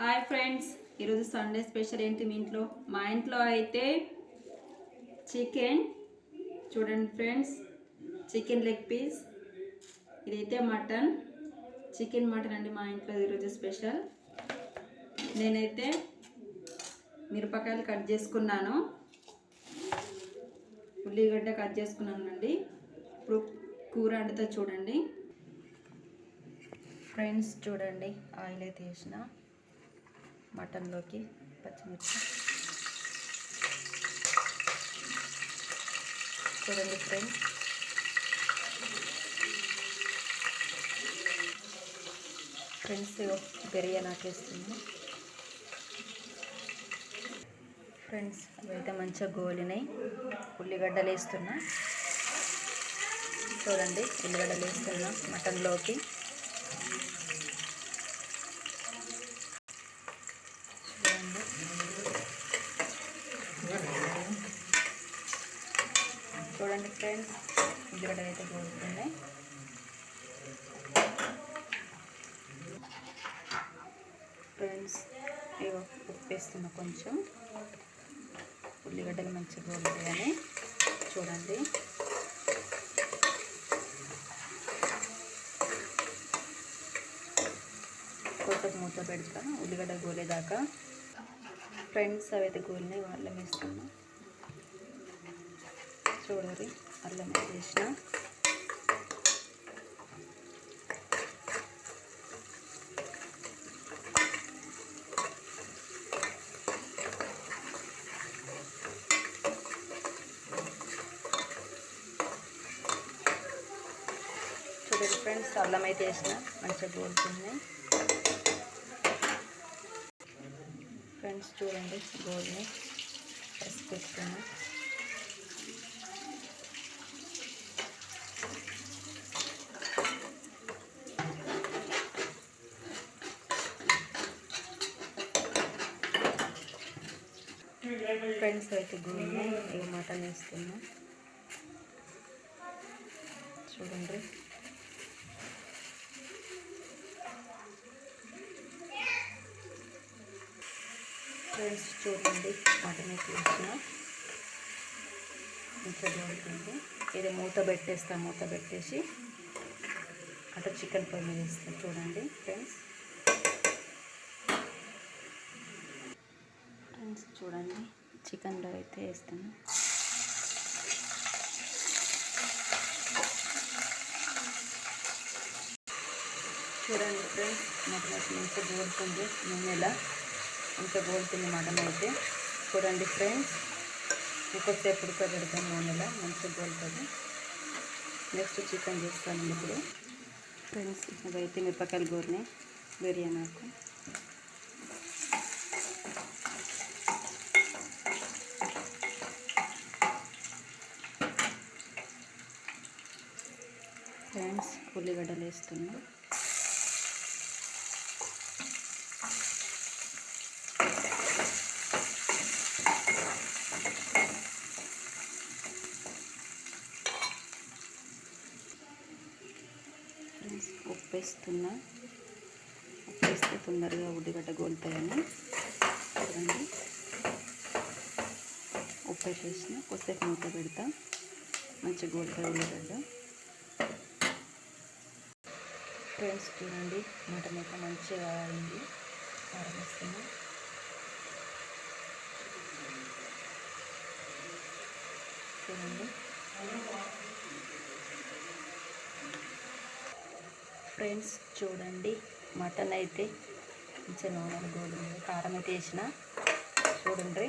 Hi friends ఈరోజు Sunday special ఏంటి మీ ఇంట్లో? మా ఇంట్లో అయితే చికెన్ చూడండి ఫ్రెండ్స్ చికెన్ లెగ్ పీస్ ఇదైతే మటన్ చికెన్ మటన్ అండి మా ఇంట్లో ఈరోజు స్పెషల్. నేనైతే మిరపకాయలు కట్ చేసుకున్నాను. ఉల్లిగడ్డ కట్ చేసుకున్నానండి. ఇప్పుడు కూర వండుతా చూడండి. ఫ్రెండ్స్ చూడండి ఆయిల్ అయితే వేసిన. మటన్లోకి పచ్చిమిర్చి. చూడండి ఫ్రెండ్స్. ఫ్రెండ్స్ బిర్యానీ ఆకేస్తుంది ఫ్రెండ్స్ అయితే మంచిగా గోలినాయి. ఉల్లిగడ్డలు వేస్తున్నా చూడండి ఉల్లిగడ్డలు వేస్తున్నా మటన్లోకి చూడండి చూడండి ఫ్రెండ్స్ ఉల్లిగడ్డ అయితే గోలుతున్నాయి ఫ్రెండ్స్ ఇగో ఉప్పు వేస్తున్నా కొంచెం. ఉల్లిగడ్డలు మంచిగా గోలుతాయని చూడండి. కొంచెం మూత పెడతా ఉల్లిగడ్డ గోలేదాకా. ఫ్రెండ్స్ అవైతే గోలినాయి అల్లం వేస్తున్నా చూడండి అల్లం వేసిన. చూడండి ఫ్రెండ్స్ అల్లం అయితే వేసిన మంచిగా గోలుతుంది. ఫ్రెండ్స్ చూడండి గోల్ని పసుపు పెట్టుకున్నాను. ఫ్రెండ్స్ అయితే గుండె ఇక మటన్ వేస్తున్నా చూడండి. ఫ్రెండ్స్ చూడండి మటన్ అయితే వేసిన బాగుంటుంది ఇది మూత పెట్టేస్తా మూత పెట్టేసి అటు చికెన్ పొయ్యి మీద వేస్తా. చూడండి ఫ్రెండ్స్ ఫ్రెండ్స్ చూడండి. చికెన్లో అయితే వేస్తాను. చూడండి ఫ్రెండ్స్ మటన్ అయితే మంచిగా గోలుతుంది నూనెలా మంచిగా గోలుతుంది మటన్ అయితే. చూడండి ఫ్రెండ్స్ ఇంకొద్దిసేపు ఉడకబెడతాం నూనెలో మంచిగా గోలుతుంది నెక్స్ట్ చికెన్ చేస్తాను ఇప్పుడు. ఫ్రెండ్స్ ఇవైతే మిరపకాయలు గోరినాయి బిర్యానీ ఆకు ఫ్రెండ్స్ ఉల్లిగడ్డలు వేస్తున్నాం. ఫ్రెండ్స్ ఉప్పు వేస్తున్నా ఉప్పు వేస్తే తొందరగా ఉల్లిగడ్డ గోలుతాయని. చూడండి. ఉప్పు వేసేసిన కొద్దిసేపు మూత పెడతా. మంచిగా గోలుతాయి ఉల్లిగడ్డ. ఫ్రెండ్స్ చూడండి మటన్ అయితే మంచిగా అయింది కారం వేస్తున్నా చూడండి. ఫ్రెండ్స్ చూడండి మటన్ అయితే మంచిగా నూనె గోధుమ కారం అయితే వేసిన. చూడండి.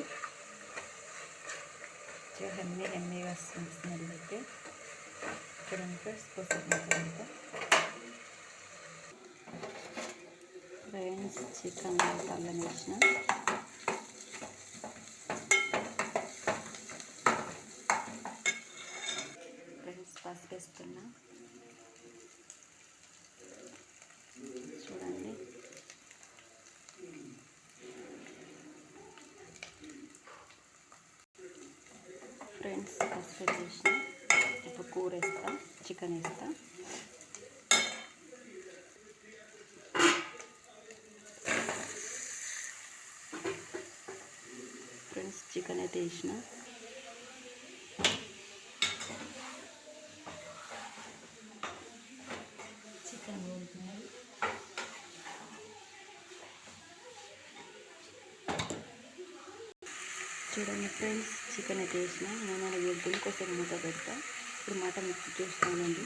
హెమ్మి హెమ్మిగా వస్తుంది స్మెల్ అయితే. చూడండి ఫ్రెండ్స్ కోసం ఫ్రెండ్స్ చికెన్ అల్లం వేసిన ఫ్రెండ్స్ పసుపు వేస్తున్నా చూడండి. ఫ్రెండ్స్ పసుపు వేసిన ఇప్పుడు కూర వేస్తా చికెన్ వేస్తా ఫ్రెండ్స్ చికెన్ అయితే వేసిన. చికెన్ చూడండి ఫ్రెండ్స్ చికెన్ అయితే వేసిన. నేను గుడ్డుని కోసం మూత పెడతా. ఇప్పుడు మటన్ చూస్తానండి.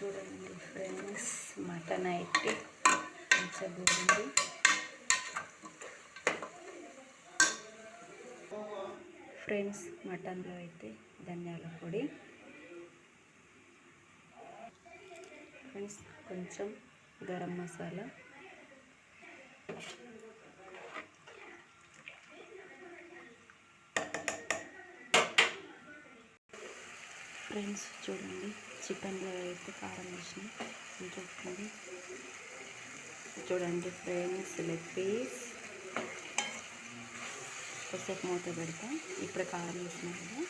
చూడండి ఫ్రెండ్స్ మటన్ అయితే కొంచెం ఉంది. ఫ్రెండ్స్ మటన్లో అయితే ధనియాల పొడి. ఫ్రెండ్స్ కొంచెం గరం మసాలా. ఫ్రెండ్స్ చూడండి చికెన్లో అయితే కారం వేసిన చూస్తుంది చూడండి ఫ్రెండ్స్ లెగ్ పీస్. కొద్దిసేపు మూత పెడతా. ఇప్పుడు కారం వేసిన కదా.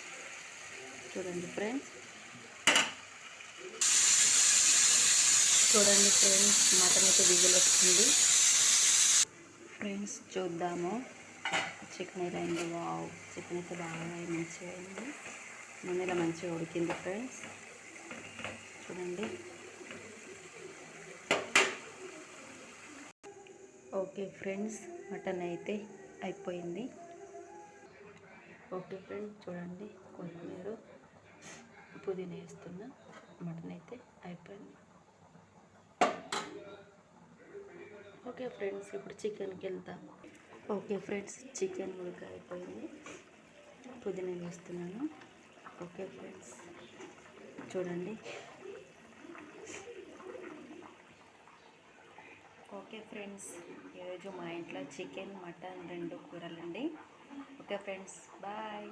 చూడండి ఫ్రెండ్స్. చూడండి ఫ్రెండ్స్ మటన్ అయితే విజిల్ వస్తుంది. ఫ్రెండ్స్ చూద్దాము. చికెన్ ఎలా అయింది. వావ్ చికెన్ అయితే బాగా మంచిగా అయింది. నూనెలో మంచిగా ఉడికింది ఫ్రెండ్స్. చూడండి. ఓకే ఫ్రెండ్స్ మటన్ అయితే అయిపోయింది. ఓకే ఫ్రెండ్స్ చూడండి కొత్తిమీర పుదీనా వేస్తున్నా మటన్ అయితే అయిపోయింది. ఓకే ఫ్రెండ్స్ ఇప్పుడు చికెన్కి వెళ్తాం. ఓకే ఫ్రెండ్స్ చికెన్ ఉడక అయిపోయింది. పుదీనా వేస్తున్నాను. ఓకే ఫ్రెండ్స్ చూడండి. ఓకే ఫ్రెండ్స్ ఈరోజు మా ఇంట్లో చికెన్ మటన్ రెండు కూరలండి. Okay friends bye